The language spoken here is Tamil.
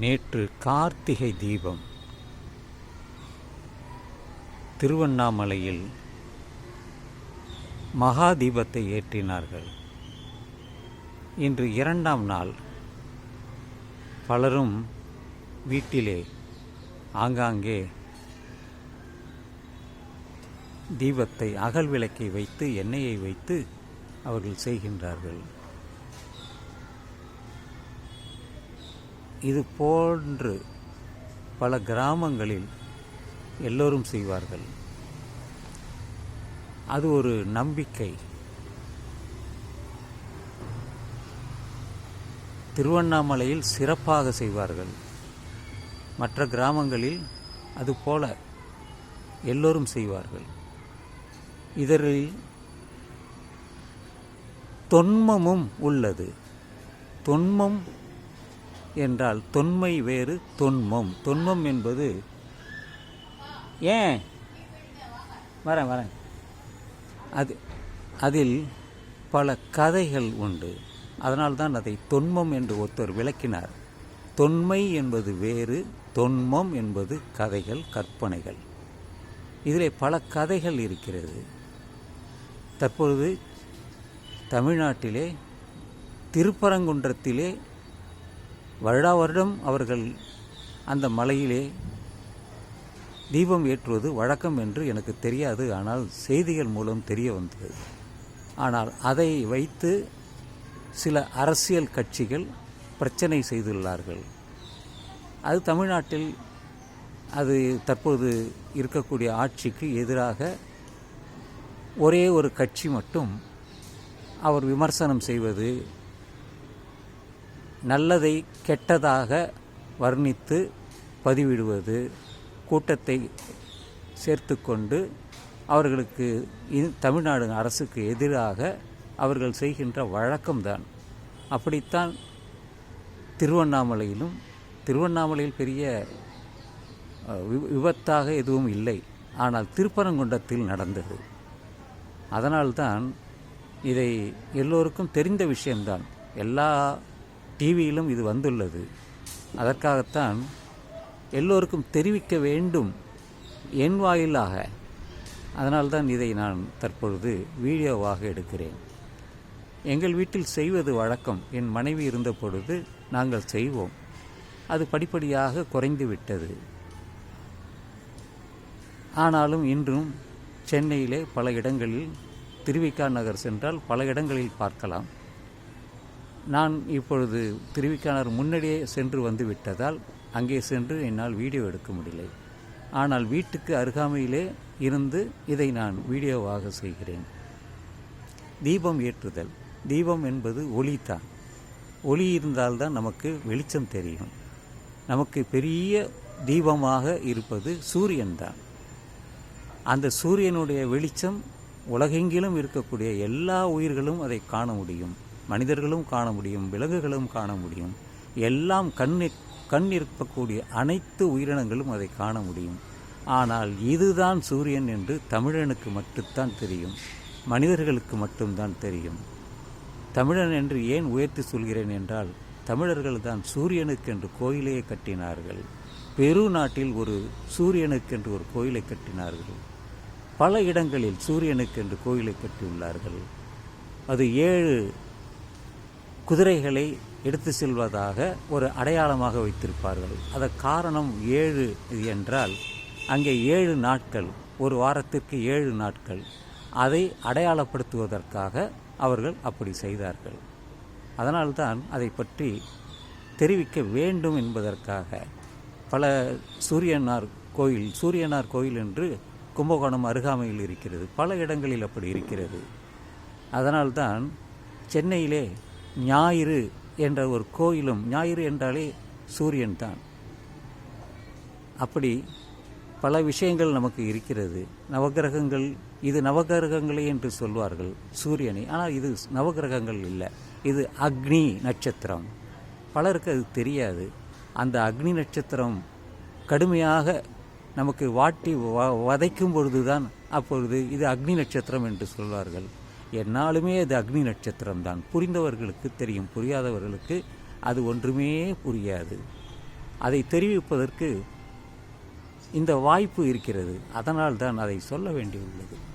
நேற்று கார்த்திகை தீபம். திருவண்ணாமலையில் மகா தீபத்தை ஏற்றினார்கள். இன்று இரண்டாம் நாள். பலரும் வீட்டிலே ஆங்காங்கே தீபத்தை அகல் விளக்கை வைத்து எண்ணெயை வைத்து அவர்கள் செய்கின்றார்கள். இது போன்று பல கிராமங்களில் எல்லோரும் செய்வார்கள். அது ஒரு நம்பிக்கை. திருவண்ணாமலையில் சிறப்பாக செய்வார்கள். மற்ற கிராமங்களில் அதுபோல எல்லோரும் செய்வார்கள். இதரில் தொன்மமும் உள்ளது. தொன்மம் என்றால் தொன்மை வேறு தொன்மம். தொன்மம் என்பது ஏன்? வரேன் வரேன். அது அதில் பல கதைகள் உண்டு. அதனால்தான் அதை தொன்மம் என்று ஒருத்தர் விளக்கினார். தொன்மை என்பது வேறு தொன்மம் என்பது கதைகள் கற்பனைகள். இதிலே பல கதைகள் இருக்கிறது. தற்பொழுது தமிழ்நாட்டிலே திருப்பரங்குன்றத்திலே வருடா வருடம் அவர்கள் அந்த மலையிலே தீபம் ஏற்றுவது வழக்கம் என்று எனக்கு தெரியாது. ஆனால் செய்திகள் மூலம் தெரிய வந்தது. ஆனால் அதை வைத்து சில அரசியல் கட்சிகள் பிரச்சனை செய்துள்ளார்கள். அது தமிழ்நாட்டில் அது தற்போது இருக்கக்கூடிய ஆட்சிக்கு எதிராக ஒரே ஒரு கட்சி மட்டும் அவர் விமர்சனம் செய்வது நல்லதை கெட்டதாக வர்ணித்து பதிவிடுவது கூட்டத்தை சேர்த்து கொண்டு அவர்களுக்கு இது தமிழ்நாடு அரசுக்கு எதிராக அவர்கள் செய்கின்ற வழக்கம்தான். அப்படித்தான் திருவண்ணாமலையிலும் திருவண்ணாமலையில் பெரிய விபத்தாக எதுவும் இல்லை. ஆனால் திருப்பரங்குன்றத்தில் நடந்தது. அதனால்தான் இதை எல்லோருக்கும் தெரிந்த விஷயம்தான். எல்லா டிவியிலும் இது வந்துள்ளது. அதற்காகத்தான் எல்லோருக்கும் தெரிவிக்க வேண்டும் என் வாயிலாக. அதனால்தான் இதை நான் தற்பொழுது வீடியோவாக எடுக்கிறேன். எங்கள் வீட்டில் செய்வது வழக்கம். என் மனைவி இருந்த பொழுது நாங்கள் செய்வோம். அது படிப்படியாக குறைந்து விட்டது. ஆனாலும் இன்றும் சென்னையிலே பல இடங்களில் திருவிக்கா நகர் சென்றால் பல இடங்களில் பார்க்கலாம். நான் இப்பொழுது திருவிக்கானர் முன்னாடியே சென்று வந்து விட்டதால் அங்கே சென்று என்னால் வீடியோ எடுக்க முடியலை. ஆனால் வீட்டுக்கு அருகாமையிலே இருந்து இதை நான் வீடியோவாக செய்கிறேன். தீபம் ஏற்றுதல். தீபம் என்பது ஒளி தான் ஒளி இருந்தால்தான் நமக்கு வெளிச்சம் தெரியும். நமக்கு பெரிய தீபமாக இருப்பது சூரியன்தான். அந்த சூரியனுடைய வெளிச்சம் உலகெங்கிலும் இருக்கக்கூடிய எல்லா உயிர்களும் அதை காண முடியும். மனிதர்களும் காண முடியும் விலங்குகளும் காண முடியும். எல்லாம் கண் கண் இருக்கக்கூடிய அனைத்து உயிரினங்களும் அதை காண முடியும். ஆனால் இதுதான் சூரியன் என்று தமிழனுக்கு மட்டும்தான் தெரியும். மனிதர்களுக்கு மட்டும்தான் தெரியும். தமிழன் என்று ஏன் உயர்த்தி சொல்கிறேன் என்றால் தமிழர்கள் தான் சூரியனுக்கென்று கோயிலையே கட்டினார்கள். பெரு நாட்டில் ஒரு சூரியனுக்கென்று ஒரு கோயிலை கட்டினார்கள். பல இடங்களில் சூரியனுக்கென்று கோயிலை கட்டியுள்ளார்கள். அது ஏழு குதிரைகளை எடுத்து செல்வதாக ஒரு அடையாளமாக வைத்திருப்பார்கள். அதன் காரணம் ஏழு என்றால் அங்கே ஏழு நாட்கள் ஒரு வாரத்திற்கு ஏழு நாட்கள். அதை அடையாளப்படுத்துவதற்காக அவர்கள் அப்படி செய்தார்கள். அதனால்தான் அதை பற்றி தெரிவிக்க வேண்டும் என்பதற்காக பல சூரியனார் கோயில் சூரியனார் கோயில் என்று கும்பகோணம் அருகாமையில் இருக்கிறது. பல இடங்களில் அப்படி இருக்கிறது. அதனால்தான் சென்னையிலே ஞாயிறு என்ற ஒரு கோயிலும் ஞாயிறு என்றாலே சூரியன் தான். அப்படி பல விஷயங்கள் நமக்கு இருக்கிறது. நவகிரகங்கள் இது நவகிரகங்களே என்று சொல்வார்கள் சூரியனை. ஆனால் இது நவகிரகங்கள் இல்லை. இது அக்னி நட்சத்திரம். பலருக்கு அது தெரியாது. அந்த அக்னி நட்சத்திரம் கடுமையாக நமக்கு வாட்டி வ பொழுது தான் அப்பொழுது இது அக்னி நட்சத்திரம் என்று சொல்வார்கள். என்னாலுமே அது அக்னி நட்சத்திரம் தான் புரிந்தவர்களுக்கு தெரியும். புரியாதவர்களுக்கு அது ஒன்றுமே புரியாது. அதை தெரிவிப்பதற்கு இந்த வாய்ப்பு இருக்கிறது. அதனால் தான் அதை சொல்ல வேண்டியுள்ளது.